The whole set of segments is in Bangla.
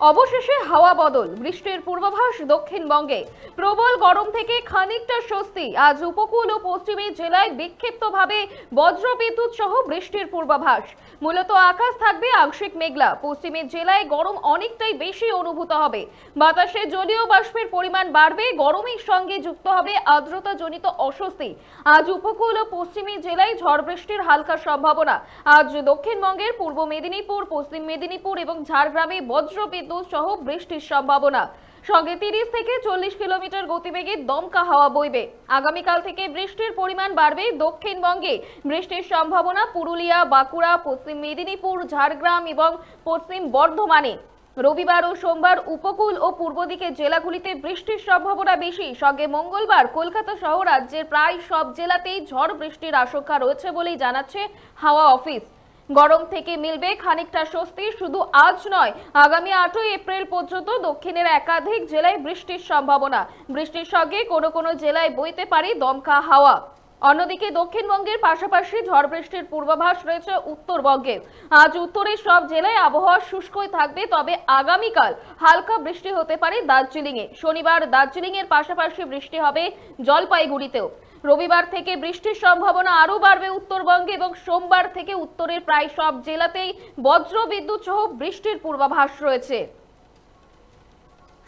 অবশেষে হাওয়া বদল, বৃষ্টির পূর্বাভাস দক্ষিণবঙ্গে। প্রবল গরম থেকে খানিকটা স্বস্তি। আজ উপকূল ও পশ্চিমী জেলায় বিক্ষিপ্তভাবে বজ্রবিদ্যুৎ সহ বৃষ্টির পূর্বাভাস। মূলত আকাশ থাকবে আংশিক মেঘলা। পশ্চিমী জেলায় গরম অনেকটাই বেশি অনুভূত হবে। বাতাসে জলীয় বাষ্পের পরিমাণ বাড়বে, গরমের সঙ্গে যুক্ত হবে আর্দ্রতাজনিত অস্বস্তি। আজ উপকূল ও পশ্চিমী জেলায় ঝড় বৃষ্টির হালকা সম্ভাবনা। আজ দক্ষিণবঙ্গের পূর্ব মেদিনীপুর, পশ্চিম মেদিনীপুর এবং ঝাড়গ্রামে বজ্র বিদ্যুৎ সহ বৃষ্টির সম্ভাবনা। সঙ্গে তিরিশ থেকে চল্লিশ কিলোমিটার গতিবেগে দমকা হাওয়া বইবে। আগামীকাল থেকে বৃষ্টির পরিমাণ বাড়বে দক্ষিণবঙ্গে। বৃষ্টির সম্ভাবনা পুরুলিয়া, বাঁকুড়া, পশ্চিম মেদিনীপুর, ঝাড়গ্রাম এবং পশ্চিম বর্ধমানে। রবিবার ও সোমবার উপকূল ও পূর্ব দিকের জেলাগুলিতে বৃষ্টির সম্ভাবনা বেশি। সঙ্গে মঙ্গলবার কলকাতা সহ রাজ্যের প্রায় সব জেলাতেই ঝড় বৃষ্টির আশঙ্কা রয়েছে বলেই জানাচ্ছে হাওয়া অফিস। গরম থেকে মিলবে খানিকটা স্বস্তি, শুধু আজ নয়, আগামী আটই এপ্রিল পর্যন্ত দক্ষিণের একাধিক জেলায় বৃষ্টির সম্ভাবনা। বৃষ্টির সঙ্গে কোনো কোনো জেলায় বইতে পারে দমকা হাওয়া। অন্যদিকে দক্ষিণবঙ্গের পাশাপাশি ঝড় বৃষ্টির পূর্বাভাস রয়েছে উত্তরবঙ্গে। আজ উত্তরের সব জেলায় আবহাওয়া শুষ্কই থাকবে, তবে আগামীকাল হালকা বৃষ্টি হতে পারে দার্জিলিংয়ে। শনিবার দার্জিলিংয়ের পাশাপাশি বৃষ্টি হবে জলপাইগুড়িতেও। রবিবার থেকে বৃষ্টির সম্ভাবনা আরও বাড়বে উত্তরবঙ্গে এবং সোমবার থেকে উত্তরের প্রায় সব জেলাতেই বজ্র বিদ্যুৎ সহ বৃষ্টির পূর্বাভাস রয়েছে।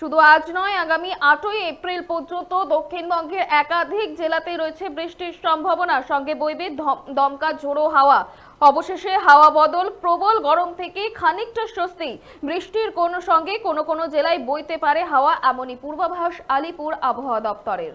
শুধু আজ নয়, আগামী আটই এপ্রিল পর্যন্ত দক্ষিণবঙ্গের একাধিক জেলাতে রয়েছে বৃষ্টির সম্ভাবনা। সঙ্গে বইবে দমকা ঝোড়ো হাওয়া। অবশেষে হাওয়া বদল, প্রবল গরম থেকে খানিকটা স্বস্তি। বৃষ্টির কোনো সঙ্গে কোনো কোনো জেলায় বইতে পারে হাওয়া, এমনই পূর্বাভাস আলিপুর আবহাওয়া দপ্তরের।